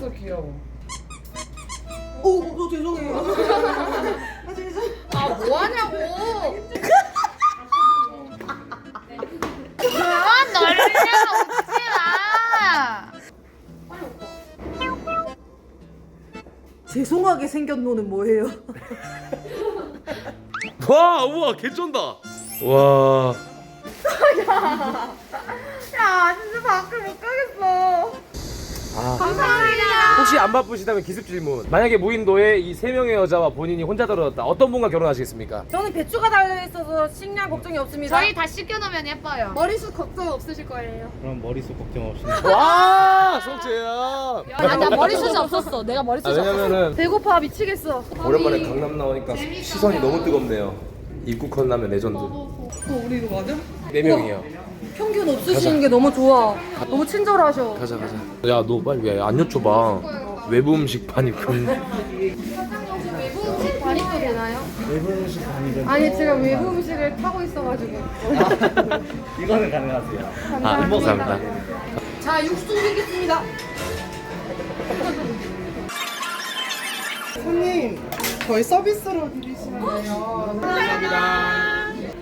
닮아서 귀여워. 오, 어, 죄송해요. 아, 죄송. 아 뭐하냐고 그만 널려 웃지 마 죄송하게 생겼 노는 뭐예요? 와 우와 개쩐다 와 야 진짜 밖에 못 가겠어 아. 감사합니다. 혹시 안 바쁘시다면 기습 질문. 만약에 무인도에 이 세 명의 여자와 본인이 혼자 들어왔다. 어떤 분과 결혼하시겠습니까? 저는 배추가 달려있어서 식량 걱정이 없습니다. 저희 다 씻겨놓으면 예뻐요. 머리숱 걱정 없으실 거예요. 그럼 머릿속 걱정 없이 와 성재야. 아 나 머리숱이 없었어. 내가 아, 머리숱이 없었어. 왜냐면은 배고파 미치겠어. 오랜만에 강남 나오니까 시선이 너무 뜨겁네요. 입국헌 라면 레전드. 어, 우리 이거 맞아? 네 명이요 평균 없으시는 게 너무 좋아. 너무 친절하셔. 가자 가자 야 너 빨리 왜 안 여쭤봐 외부 음식 사장님 혹시 외부 음식 발입도 되나요? 외부 음식 아니면 아니 제가 외부 음식을 타고 있어가지고 이거는 가능하세요 아, 감사합니다. 자 육수 드리겠습니다. 손님, 저희 서비스로 드리시면 돼요.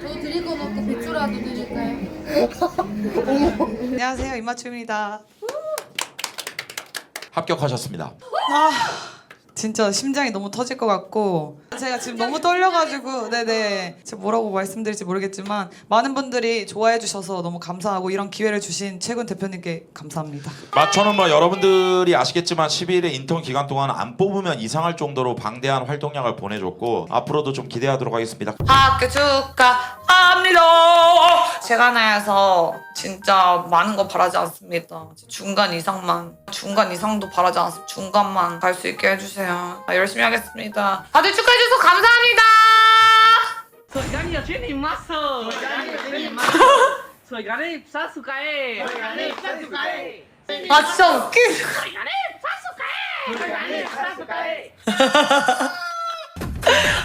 저 드릴 건 없고 배추라도 드릴까요? 안녕하세요 입맞춤입니다. 합격하셨습니다. 아 진짜 심장이 너무 터질 것 같고 제가 지금 너무 떨려가지고 네네 제가 뭐라고 말씀드릴지 모르겠지만 많은 분들이 좋아해 주셔서 너무 감사하고 이런 기회를 주신 최군 대표님께 감사합니다. 마초는 뭐 여러분들이 아시겠지만 12일의 인턴 기간 동안 안 뽑으면 이상할 정도로 방대한 활동량을 보내줬고 앞으로도 좀 기대하도록 하겠습니다. 학교 축하합니다. 제가 나에서 진짜 많은 거 바라지 않습니다. 중간 이상만 중간 이상도 바라지 않습니다. 중간만 갈 수 있게 해주세요. 아, 열심히 하겠습니다. 다들 축하해 주셔서 감사합니다. それがにはチェニーマッソそれがねさすかえそれがねさすかえ 아 진짜 웃기. それがねさすかえそれがねさすかえ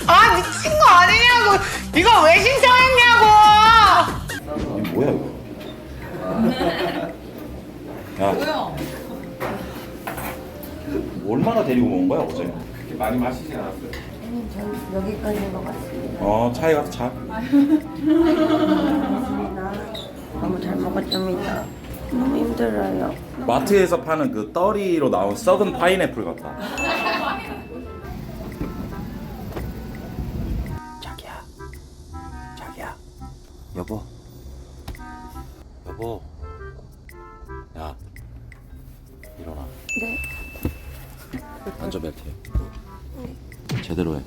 아 미친 거 아니냐고. 이거 왜 신청했냐고. 이게 뭐야 이거? 야. 얼마나 데리고 온 거야 어제? 그렇게 많이 마시진 않았어요. 여기까지인 것 같습니다. 어 차에 가서 자. 너무 잘 먹었습니다. 너무 힘들어요. 마트에서 파는 그 떨이로 나온 썩은 파인애플 같다. 자기야, 자기야, 여보, 여보, 앉아 벨트. 제대로 해.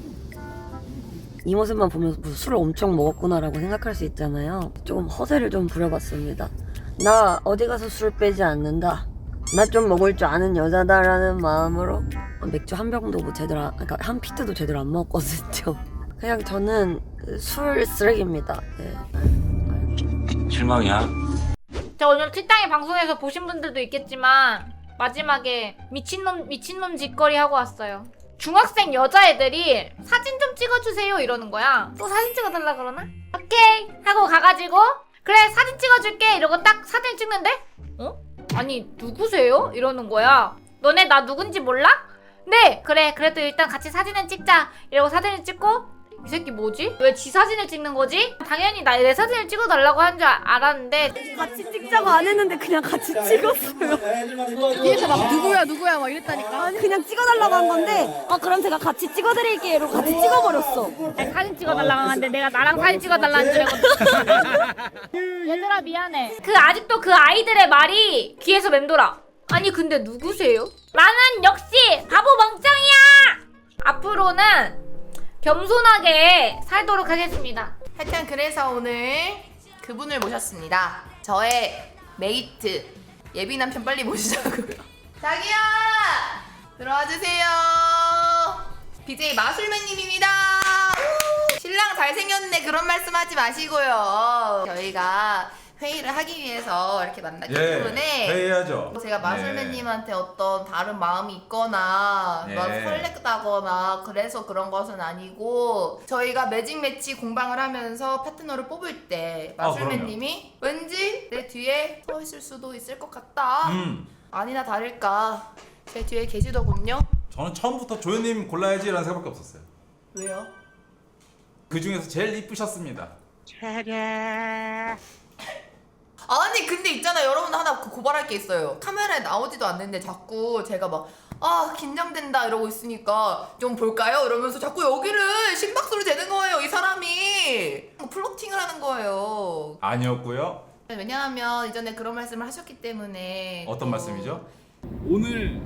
이 모습만 보면 무슨 술을 엄청 먹었구나라고 생각할 수 있잖아요. 조금 허세를 좀 부려봤습니다. 나 어디 가서 술 빼지 않는다. 나 좀 먹을 줄 아는 여자다라는 마음으로 맥주 한 병도 뭐 제대로 안, 그러니까 한 피트도 제대로 안 먹었거든요. 그냥 저는 술 쓰레기입니다. 네. 실망이야. 자 오늘 티땅이 방송에서 보신 분들도 있겠지만 마지막에 미친놈 미친놈 짓거리 하고 왔어요. 중학생 여자애들이 사진 좀 찍어주세요 이러는 거야. 또 사진 찍어달라 그러나? 오케이 하고 가가지고 그래 사진 찍어줄게 이러고 딱 사진 찍는데 어? 아니 누구세요? 이러는 거야. 너네 나 누군지 몰라? 네 그래 그래도 일단 같이 사진을 찍자 이러고 사진을 찍고 이 새끼 뭐지? 왜 지 사진을 찍는 거지? 당연히 나 내 사진을 찍어달라고 한 줄 알았는데 같이 찍자고 안 했는데 그냥 같이 찍었어요. 뒤에서 막 누구야 누구야 막 이랬다니까. 아니 그냥 찍어달라고 한 건데 아 그럼 제가 같이 찍어드릴게요. 이러고 같이 찍어버렸어. 사진 찍어달라고 하는데 내가 나랑 사진 찍어달라는 줄 알고 얘들아 미안해 그 아직도 그 아이들의 말이 귀에서 맴돌아 아니 근데 누구세요? 나는 겸손하게 살도록 하겠습니다 하여튼 그래서 오늘 그분을 모셨습니다. 저의 메이트 예비 남편 빨리 모시자고요. 자기야 들어와 주세요. BJ 마술맨님입니다. 신랑 잘생겼네 그런 말씀하지 마시고요. 저희가 회의를 하기 위해서 이렇게 만났기 때문에 회의하죠. 제가 마술맨님한테 어떤 다른 마음이 있거나 네. 막 설렜다거나 그래서 그런 것은 아니고 저희가 매직 매치 공방을 하면서 파트너를 뽑을 때 아, 마술맨님이 왠지 내 뒤에 서 있을 수도 있을 것 같다 음. 아니나 다를까 제 뒤에 계시더군요. 저는 처음부터 조연님 골라야지라는 생각밖에 없었어요. 왜요? 그 중에서 제일 이쁘셨습니다. 아니 근데 있잖아요 여러분 하나 그 고발할 게 있어요 카메라에 나오지도 않는데 자꾸 제가 막 아 긴장된다 이러고 있으니까 좀 볼까요? 이러면서 자꾸 여기를 심박수를 재는 거예요 이 사람이 플로팅을 하는 거예요 아니었고요. 왜냐하면 이전에 그런 말씀을 하셨기 때문에 어떤 또- 말씀이죠? 오늘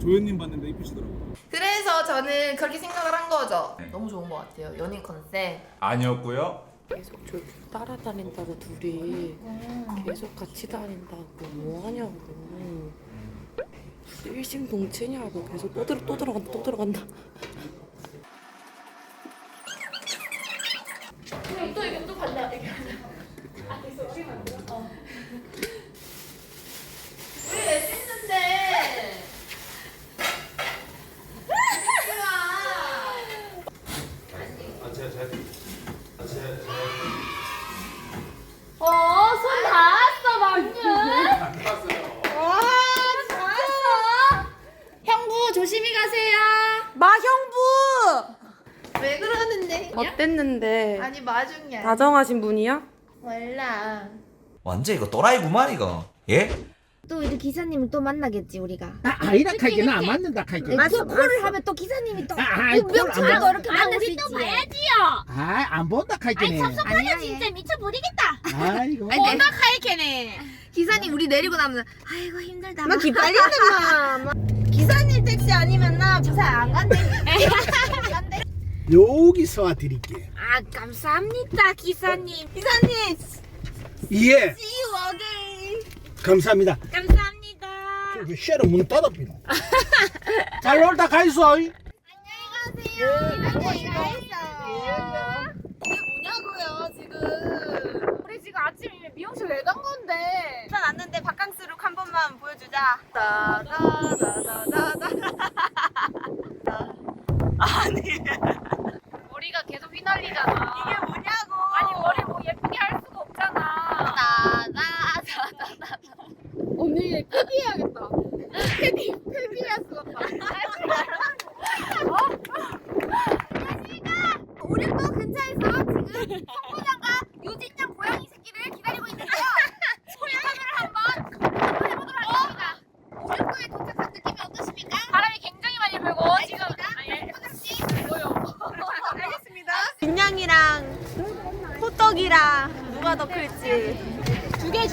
조연님 봤는데 이쁘시더라고요. 그래서 저는 그렇게 생각을 한 거죠 네. 너무 좋은 것 같아요 연인 컨셉 아니었고요. 계속 저기 따라다닌다고 둘이 계속 같이 다닌다고 뭐 하냐고. 일심동체냐고 계속 또, 들어, 또 들어간다 또 들어간다 우리 왜 찍는데 어, 손 닿았어, 방금. 와, 닿았어. 형부, 조심히 가세요. 마형부! 왜 그러는데 어땠는데 아니 마중이야 다정하신 분이야? 몰라 완전 이거 또라이구만 이거. 예? 또 이제 기사님을 또 만나겠지 우리가 아, 아이라 카이게는 안 맞는다 카이게. 맞아 콜을 하면 또 기사님이 또 아, 아이, 콜안 명찰도 받아. 이렇게 만날 수 있지 아, 안 본다 카이게네. 아니야 진짜 미쳐 버리겠다. 아이고. 아니, 하이캐네. 기사님 우리 내리고 나면 아이고 힘들다 막 기빨리는 마 기사님 택시 아니면 나 부산 안 간대 여기서 드릴게. 아, 감사합니다, 기사님. 기사님 예, see you again 감사합니다. 감사합니다. 그 쉐로 문 닫아비노. 잘 놀다 가이소. 안녕히 가세요 이게 뭐냐고요, 지금. 우리 지금 아침에 미용실 왜간 건데? 편 왔는데 바캉스 룩 한 번만 보여주자 따다다다다다 머리가 계속 휘날리잖아. 이게 뭐냐고. 아니, 머리 뭐 예쁘게 할 수가 없잖아. 따다다다다 언니, 패디해야겠다. 패디, 패디할 수가 없다. 우리 또 근처에서 지금 성부장과 유진양 고양이 새끼를 기다리고 있는데요 소리 카메라 한번 한번 해보도록 하겠습니다 오륙도에 도착한 느낌이 어떠십니까? 바람이 굉장히 많이 불고 지금 아니, 소장씨 보여. 알겠습니다 빈양이랑 호떡이랑 누가 더 클지 두 개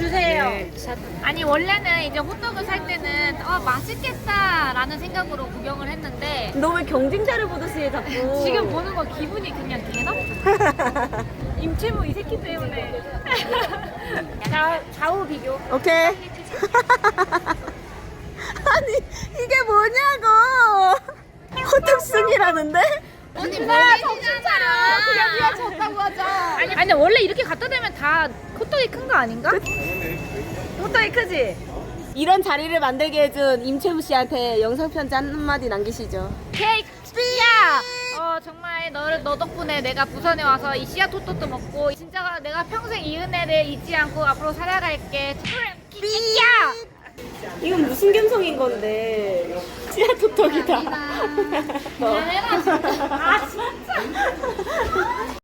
아니 원래는 이제 호떡을 살 때는 어 맛있겠다라는 생각으로 구경을 했는데 너 왜 경쟁자를 보듯이 해 자꾸 지금 보는 거 기분이 그냥 개나쁘다. 임채무 이 새끼 때문에. 자 좌우 비교. 오케이 아니 이게 뭐냐고 호떡순이라는데? 언니 나 정신 차려. 그냥 위에 졌다고 하자. 아니 아니 근데 원래 이렇게 갖다 대면 다 호떡이 큰 거 아닌가? 호떡이 크지? 이런 자리를 만들게 해준 임채무 씨한테 영상 편지 한마디 남기시죠 케이크 씨야. 어 정말 너를 너 덕분에 내가 부산에 와서 이 씨앗 호떡도 먹고 진짜 내가 평생 이 은혜를 잊지 않고 앞으로 살아갈게. 야. 이건 무슨 감성인 건데 씨앗 호떡이다 미안해라 진짜. 아 진짜.